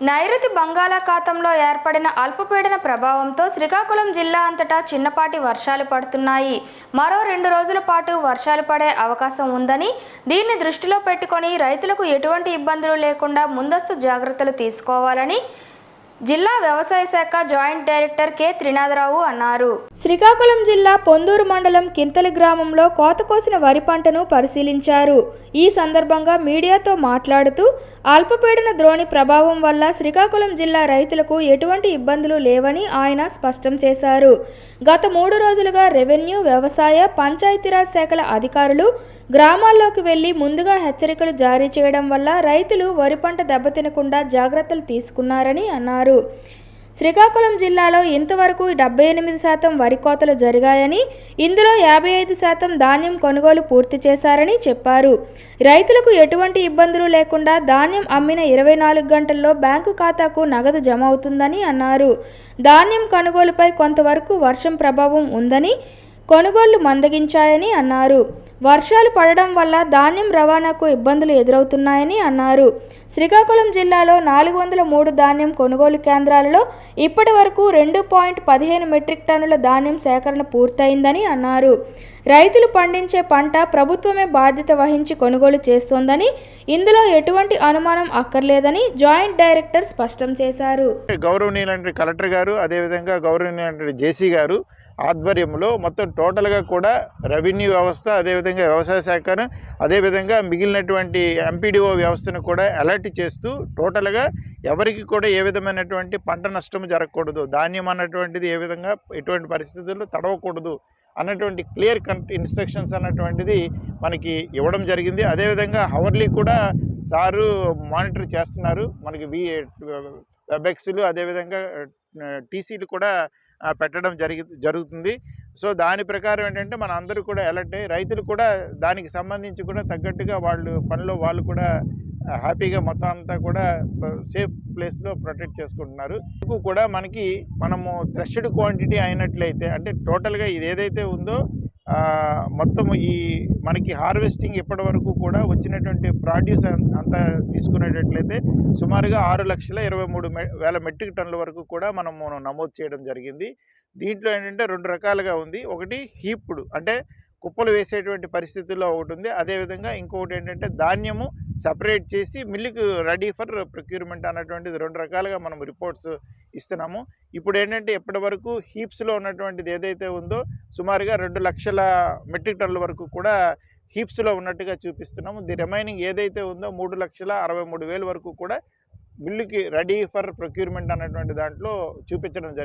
నైరుతి బంగాళాఖాతంలో ఏర్పడిన అల్పపీడన ప్రభావంతో శ్రీకాకుళం జిల్లా అంతటా చిన్నపాటి వర్షాలు పడుతున్నాయి. మరో రెండు రోజుల పాటు వర్షాలు పడే అవకాశం ఉందని దీన్ని దృష్టిలో పెట్టుకొని రైతులకు ఎటువంటి ఇబ్బందులు లేకుండా ముందస్తు జాగ్రత్తలు తీసుకోవాలని జిల్లా వ్యవసాయ శాఖ జాయింట్ డైరెక్టర్ కె. త్రినాథరావు అన్నారు. శ్రీకాకుళం జిల్లా పొందూరు మండలం కింతలి గ్రామంలో కోత కోసిన వరి పంటను పరిశీలించారు. ఈ సందర్భంగా మీడియాతో మాట్లాడుతూ అల్పపీడన ద్రోణి ప్రభావం వల్ల శ్రీకాకుళం జిల్లా రైతులకు ఎటువంటి ఇబ్బందులు లేవని ఆయన స్పష్టం చేశారు. గత మూడు రోజులుగా రెవెన్యూ వ్యవసాయ పంచాయతీరాజ్ శాఖల అధికారులు గ్రామాల్లోకి వెళ్ళి ముందుగా హెచ్చరికలు జారీ చేయడం వల్ల రైతులు వరి పంట దెబ్బతినకుండా జాగ్రత్తలు తీసుకున్నారని అన్నారు. శ్రీకాకుళం జిల్లాలో ఇంతవరకు డెబ్బై ఎనిమిది శాతం వరి కోతలు జరిగాయని ఇందులో యాభై ఐదు శాతం ధాన్యం కొనుగోలు పూర్తి చేశారని చెప్పారు. రైతులకు ఎటువంటి ఇబ్బందులు లేకుండా ధాన్యం అమ్మిన ఇరవై నాలుగు గంటల్లో బ్యాంకు ఖాతాకు నగదు జమ అవుతుందని అన్నారు. ధాన్యం కొనుగోలుపై కొంతవరకు వర్షం ప్రభావం ఉందని కొనుగోళ్ళు మందగించాయని అన్నారు. వర్షాలు పడడం వల్ల ధాన్యం రవాణాకు ఇబ్బందులు ఎదురవుతున్నాయని అన్నారు. శ్రీకాకుళం జిల్లాలో నాలుగు వందల మూడు ధాన్యం కొనుగోలు కేంద్రాలలో ఇప్పటి వరకు రెండు పాయింట్ పదిహేను మెట్రిక్ టన్నుల ధాన్యం సేకరణ పూర్తయిందని అన్నారు. రైతులు పండించే పంట ప్రభుత్వమే బాధ్యత వహించి కొనుగోలు చేస్తోందని ఇందులో ఎటువంటి అనుమానం అక్కర్లేదని జాయింట్ డైరెక్టర్ స్పష్టం చేశారు. గౌరవనీయులంటే కలెక్టర్ గారు అదేవిధంగా గౌరవనీయులంటే జేసీ గారు ఆధ్వర్యంలో మొత్తం టోటల్గా కూడా రెవెన్యూ వ్యవస్థ అదేవిధంగా వ్యవసాయ శాఖను అదేవిధంగా మిగిలినటువంటి ఎంపీడీఓ వ్యవస్థను కూడా అలర్ట్ చేస్తూ టోటల్గా ఎవరికి కూడా ఏ విధమైనటువంటి పంట నష్టం జరగకూడదు ధాన్యం అన్నటువంటిది ఏ విధంగా ఎటువంటి పరిస్థితుల్లో తడవకూడదు అన్నటువంటి క్లియర్ కన్ ఇన్స్ట్రక్షన్స్ అన్నటువంటిది మనకి ఇవ్వడం జరిగింది అదేవిధంగా హవర్లీ కూడా సారు మానిటర్ చేస్తున్నారు మనకి వి వెబెక్స్లు అదేవిధంగా టీసీలు కూడా పెట్టడం జరిగి జరుగుతుంది. సో దాని ప్రకారం ఏంటంటే మన అందరూ కూడా అలర్ట్ అయ్యి రైతులు కూడా దానికి సంబంధించి కూడా తగ్గట్టుగా వాళ్ళు పనిలో వాళ్ళు కూడా హ్యాపీగా మొత్తం అంతా కూడా సేఫ్ ప్లేస్లో ప్రొటెక్ట్ చేసుకుంటున్నారు. ఇందుకు కూడా మనకి మనము థ్రెషడ్ క్వాంటిటీ అయినట్లయితే అంటే టోటల్గా ఇది ఏదైతే ఉందో మొత్తం ఈ మనకి హార్వెస్టింగ్ ఇప్పటి వరకు కూడా వచ్చినటువంటి ప్రాడ్యూస్ అంతా తీసుకునేటట్లయితే సుమారుగా ఆరు లక్షల ఇరవై మూడు వేల మెట్రిక్ టన్నుల వరకు కూడా మనము నమోదు చేయడం జరిగింది. దీంట్లో ఏంటంటే రెండు రకాలుగా ఉంది. ఒకటి హీప్డ్ అంటే కుప్పలు వేసేటువంటి పరిస్థితుల్లో ఒకటి ఉంది. అదేవిధంగా ఇంకొకటి ఏంటంటే ధాన్యము సపరేట్ చేసి మిల్లుకు రెడీ ఫర్ ప్రొక్యూర్మెంట్ అన్నటువంటిది రెండు రకాలుగా మనం రిపోర్ట్స్ ఇస్తున్నాము. ఇప్పుడు ఏంటంటే ఇప్పటి వరకు హీప్స్లో ఉన్నటువంటిది ఏదైతే ఉందో సుమారుగా రెండు లక్షల మెట్రిక్ టన్నుల వరకు కూడా హీప్స్లో ఉన్నట్టుగా చూపిస్తున్నాము. ది రిమైనింగ్ ఏదైతే ఉందో మూడు లక్షల అరవై మూడు వేల వరకు కూడా మిల్లుకి రెడీ ఫర్ ప్రొక్యూర్మెంట్ అన్నటువంటి దాంట్లో చూపించడం జరిగింది.